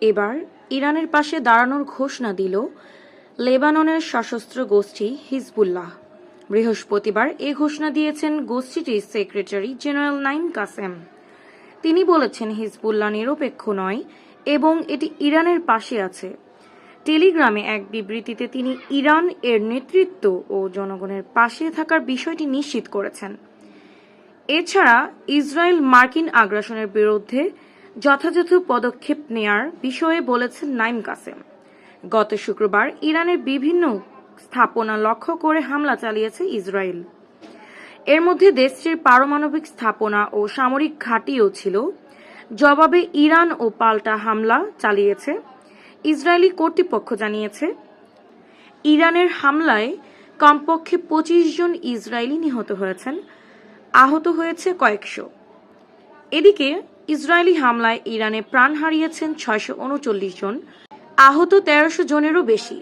এবার ইরানের পাশে দাঁড়ানোর ঘোষণা দিল লেবাননের সশস্ত্র গোষ্ঠী হিজবুল্লাহ। বৃহস্পতিবার এ ঘোষণা দিয়েছেন গোষ্ঠীটির সেক্রেটারি জেনারেল নাইম কাসেম। তিনি বলেছেন, হিজবুল্লাহ নিরপেক্ষ নয় এবং এটি ইরানের পাশে আছে। টেলিগ্রামে এক বিবৃতিতে তিনি ইরান এর নেতৃত্ব ও জনগণের পাশে থাকার বিষয়টি নিশ্চিত করেছেন। এছাড়া ইসরায়েল মার্কিন আগ্রাসনের বিরুদ্ধে যথাযথ পদক্ষেপ নেয়ার বিষয়ে বলেছেন নাইম কাসেম। গত শুক্রবার ইরানের বিভিন্ন স্থাপনা লক্ষ্য করে হামলা চালিয়েছে ইসরায়েল। এর মধ্যে দেশটির পারমাণবিক স্থাপনা ও সামরিক ঘাঁটিও ছিল। জবাবে ইরান ও পাল্টা হামলা চালিয়েছে, ইসরায়েলি কর্তৃপক্ষ জানিয়েছে। ইরানের হামলায় কমপক্ষে পঁচিশ জন ইসরায়েলি নিহত হয়েছেন, আহত হয়েছে কয়েকশো। এদিকে ইসরায়েলি হামলায় ইরানে প্রাণ হারিয়েছেন ছয়শো উনচল্লিশ জন আহত তেরোশো জনেরও বেশি।